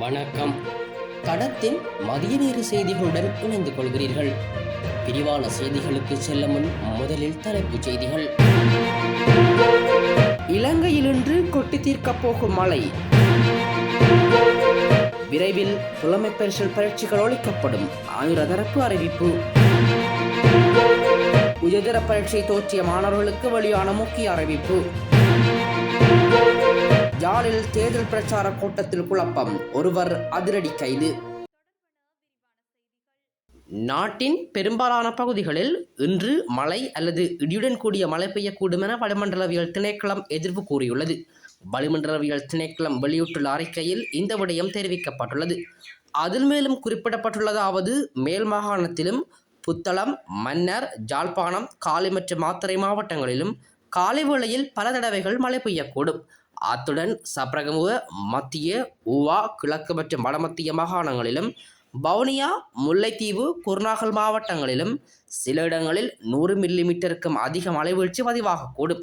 வணக்கம். கடத்தின் மதிய நேர செய்திகளுடன் இணைந்து கொள்கிறீர்கள். விரிவான செய்திகளுக்கு செல்ல முன் முதலில் தலைப்புச் செய்திகள். இலங்கையில் இன்று கொட்டி தீர்க்கப் போகும் மழை. விரைவில் புலமை பரிசல் பயிற்சிகள் ஒழிக்கப்படும் ஆயுர தரப்பு அறிவிப்பு. உயர்தர பரீட்சை தோற்றிய மாணவர்களுக்கு வெளியான முக்கிய அறிவிப்பு. யாழில் தேர்தல் பிரச்சார கூட்டத்தில் குழப்பம். ஒருவர் அதிரடி கைது. நாட்டின் பெரும்பாலான பகுதிகளில் இன்று மழை அல்லது இடியுடன் கூடிய மழை பெய்யக்கூடும் என வளிமண்டலவியல் திணைக்களம் எதிர்ப்பு கூறியுள்ளது. வளிமண்டலவியல் திணைக்களம் வெளியிட்டுள்ள அறிக்கையில் இந்த விடயம் தெரிவிக்கப்பட்டுள்ளது. அதில் மேலும் குறிப்பிடப்பட்டுள்ளதாவது மேல் மாகாணத்திலும் புத்தளம் மன்னர் ஜாழ்ப்பாணம் காலி மற்றும் மாத்தறை மாவட்டங்களிலும் காலை வேளையில் பல தடவைகள் மழை பெய்யக்கூடும். அத்துடன் சப்ரகமுக மத்திய ஊவா கிழக்கு மற்றும் வடமத்திய மாகாணங்களிலும் வவுனியா முல்லைத்தீவு குருநாகல் மாவட்டங்களிலும் சில இடங்களில் நூறு மில்லிமீட்டருக்கும் அதிக மழைவீழ்ச்சி பதிவாகக்கூடும்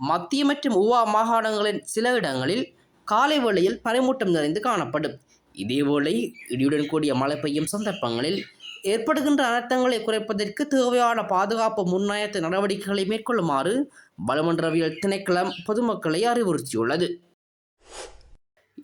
மத்திய மற்றும் ஊவா மாகாணங்களின் சில இடங்களில் காலை வேளையில் பனிமூட்டம் நிறைந்து காணப்படும். இதேவேளை இடியுடன் கூடிய மழை பெய்யும் சந்தர்ப்பங்களில் ஏற்படுகின்ற அனர்த்தங்களை குறைப்பதற்கு தேவையான பாதுகாப்பு முன்னாயத்த நடவடிக்கைகளை மேற்கொள்ளுமாறு வளமன்றவியல் திணைக்களம் பொதுமக்களை அறிவுறுத்தியுள்ளது.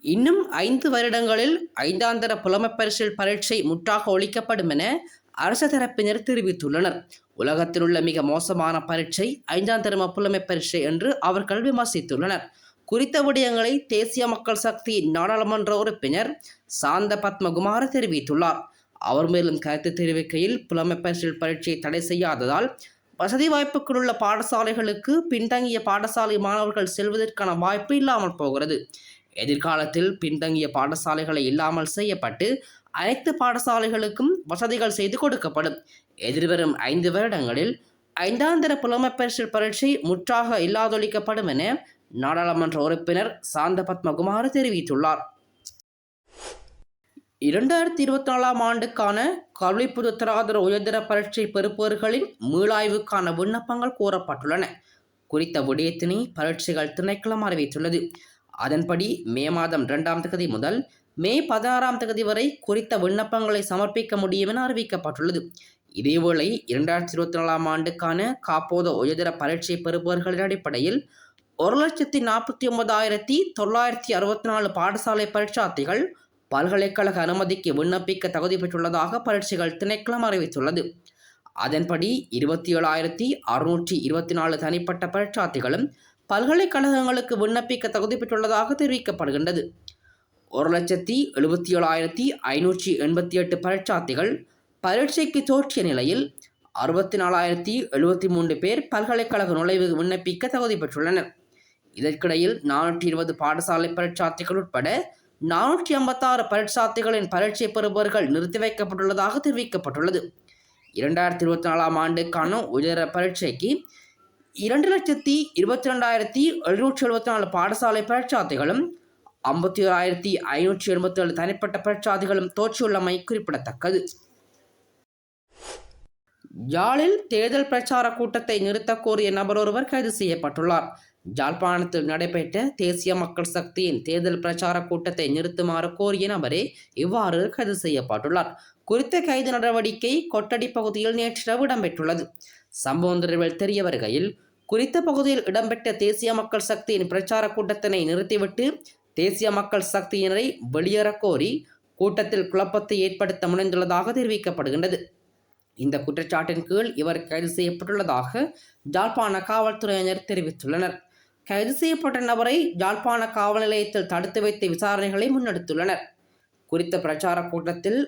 இன்னும் ஐந்து வருடங்களில் ஐந்தாந்தர புலமை பரிசில் பரீட்சை முற்றாக ஒழிக்கப்படும் என அரசு தரப்பினர் தெரிவித்துள்ளனர். உலகத்தில் உள்ள மிக மோசமான பரீட்சை ஐந்தாம் தரம புலமைப் பரீட்சை என்று அவர்கள் விமர்சித்துள்ளனர். குறித்த விடயங்களை தேசிய மக்கள் சக்தி நாடாளுமன்ற உறுப்பினர் சாந்த பத்மகுமார தெரிவித்துள்ளார். அவர் மேலும் கருத்து தெரிவிக்கையில் புலமை பரிசில் பரீட்சையை தடை செய்யாததால் வசதி வாய்ப்புகள் உள்ள பாடசாலைகளுக்கு பின்தங்கிய பாடசாலை மாணவர்கள் செல்வதற்கான வாய்ப்பு இல்லாமல் போகிறது. எதிர்காலத்தில் பின்தங்கிய பாடசாலைகளை இல்லாமல் செய்யப்பட்டு அனைத்து பாடசாலைகளுக்கும் வசதிகள் செய்து கொடுக்கப்படும். எதிர்வரும் ஐந்து வருடங்களில் ஐந்தாந்தர புலமை பரிசில் பரீட்சை முற்றாக இல்லாதொழிக்கப்படும் என நாடாளுமன்ற உறுப்பினர் சாந்த பத்மகுமார் தெரிவித்துள்ளார். இரண்டாயிரத்தி இருபத்தி நாலாம் ஆண்டுக்கான கல்வி பொதுத்தராதர உயர்தர பரீட்சை பெறுப்பவர்களின் மீளாய்வுக்கான விண்ணப்பங்கள் கோரப்பட்டுள்ளன. குறித்த விடயத்தினை பரீட்சைகள் திணைக்களம் அறிவித்துள்ளது. அதன்படி மே மாதம் இரண்டாம் தேதி முதல் மே பதினாறாம் தேதி வரை குறித்த விண்ணப்பங்களை சமர்ப்பிக்க முடியும் என அறிவிக்கப்பட்டுள்ளது. இதேவேளை இரண்டாயிரத்தி இருபத்தி நாலாம் ஆண்டுக்கான காப்போத உயர்தர பரீட்சை பெறுபவர்களின் அடிப்படையில் ஒரு லட்சத்தி நாற்பத்தி ஒன்பதாயிரத்தி தொள்ளாயிரத்தி அறுபத்தி நாலு பாடசாலை பரீட்சார்த்திகள் பல்கலைக்கழக அனுமதிக்கு விண்ணப்பிக்க தகுதி பெற்றுள்ளதாக பரீட்சைகள் திணைக்களம் அறிவித்துள்ளது. அதன்படி இருபத்தி ஏழாயிரத்தி அறுநூற்றி இருபத்தி நாலு தனிப்பட்ட பரீட்சார்த்திகளும் பல்கலைக்கழகங்களுக்கு விண்ணப்பிக்க தகுதி பெற்றுள்ளதாக தெரிவிக்கப்படுகின்றது. ஒரு லட்சத்தி எழுபத்தி ஏழாயிரத்தி ஐநூற்றி எண்பத்தி எட்டு பரீட்சார்த்திகள் பரீட்சைக்கு தோற்றிய நிலையில் அறுபத்தி நாலாயிரத்தி எழுபத்தி மூன்று பேர் பல்கலைக்கழக நுழைவு விண்ணப்பிக்க தகுதி பெற்றுள்ளனர். இதற்கிடையில் நானூற்றி இருபது பாடசாலை பரீட்சார்த்திகள் உட்பட நானூற்றி ஐம்பத்தாறு பரீட்சார்த்திகளின் பரீட்சை பெறுபவர்கள் நிறுத்தி வைக்கப்பட்டுள்ளதாக தெரிவிக்கப்பட்டுள்ளது. இரண்டாயிரத்தி இருபத்தி நாலாம் ஆண்டுக்கான உயர பரீட்சைக்கு இரண்டு லட்சத்தி இருபத்தி ரெண்டாயிரத்தி எழுநூற்றி எழுபத்தி நாலு பாடசாலை பரீட்சார்த்திகளும் ஐம்பத்தி ஓராயிரத்தி ஐநூற்றி எண்பத்தி ஏழு தனிப்பட்ட பரீட்சார்த்திகளும் தோற்றியுள்ளமை குறிப்பிடத்தக்கது. யாழில் தேர்தல் பிரச்சார கூட்டத்தை நிறுத்தக்கோரிய நபர் ஒருவர் கைது செய்யப்பட்டுள்ளார். ஜாழ்ப்பாணத்தில் நடைபெற்ற தேசிய மக்கள் சக்தியின் தேர்தல் பிரச்சார கூட்டத்தை நிறுத்துமாறு கோரிய நபரே இவ்வாறு கைது செய்யப்பட்டுள்ளார். குறித்த கைது நடவடிக்கை கொட்டடி பகுதியில் நேற்றிரவு இடம்பெற்றுள்ளது. சம்பவம் தொடர்பில் தெரிய வருகையில் குறித்த பகுதியில் இடம்பெற்ற தேசிய மக்கள் சக்தியின் பிரச்சார கூட்டத்தினை நிறுத்திவிட்டு தேசிய மக்கள் சக்தியினரை வெளியேறக் கோரி கூட்டத்தில் குழப்பத்தை ஏற்படுத்த முனைந்துள்ளதாக தெரிவிக்கப்படுகின்றது. இந்த குற்றச்சாட்டின் கீழ் இவர் கைது செய்யப்பட்டுள்ளதாக ஜாழ்ப்பாண காவல்துறையினர் தெரிவித்துள்ளனர். கைது செய்யப்பட்ட நபரை ஜாழ்ப்பாண காவல் நிலையத்தில் தடுத்து வைத்து விசாரணைகளை முன்னெடுத்துள்ளனர். குறித்த பிரச்சார கூட்டத்தில்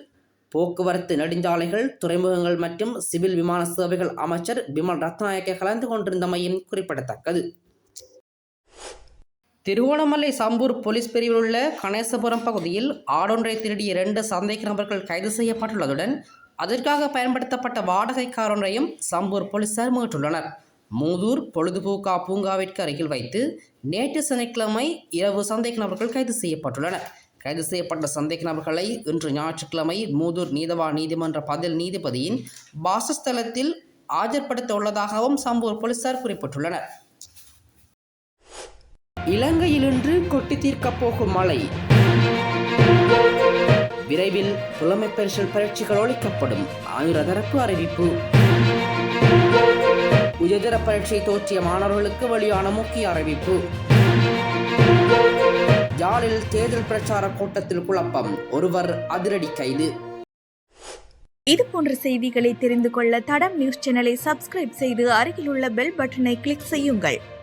போக்குவரத்து நெடுஞ்சாலைகள் துறைமுகங்கள் மற்றும் சிவில் விமான சேவைகள் அமைச்சர் பிமல் ரத்நாயக்க கலந்து கொண்டிருந்தமையும் குறிப்பிடத்தக்கது. திருவோணமலை சம்பூர் போலீஸ் பிரிவில் உள்ள கணேசபுரம் பகுதியில் ஆடொன்றை திருடிய இரண்டு சந்தேக நபர்கள் கைது செய்யப்பட்டுள்ளதுடன் அதற்காக பயன்படுத்தப்பட்ட வாடகைக்காரனையும் சம்பூர் போலீசார் மீட்டுள்ளனர். மூதூர் பொழுதுபோக்கா பூங்காவிற்கு அருகில் வைத்து நேற்று சனிக்கிழமை இரவு சந்தேக நபர்கள் கைது செய்யப்பட்டுள்ளனர். கைது செய்யப்பட்ட சந்தேக நபர்களை இன்று ஞாயிற்றுக்கிழமை மூதூர் நீதவா நீதிமன்ற பதில் நீதிபதியின் வாசஸ்தலத்தில் ஆஜர்படுத்த உள்ளதாகவும் சம்பூர் போலீசார் குறிப்பிட்டுள்ளனர். இலங்கையில் இன்று கொட்டி தீர்க்கப் போகும் மழை விரைவில் புலமை பரிசல் ஒழிக்கப்படும். ஆயுர தரப்பு அறிவிப்பு. உயர்தர பரீட்சை தோற்றிய மாணவர்களுக்கு வெளியான முக்கிய அறிவிப்பு. யாழில் தேர்தல் பிரச்சார கூட்டத்தில் குழப்பம். ஒருவர் அதிரடி கைது. இது போன்ற செய்திகளை தெரிந்து கொள்ள தடம் நியூஸ் சேனலை சப்ஸ்கிரைப் செய்து அருகில் உள்ள பெல் பட்டனை கிளிக் செய்யுங்கள்.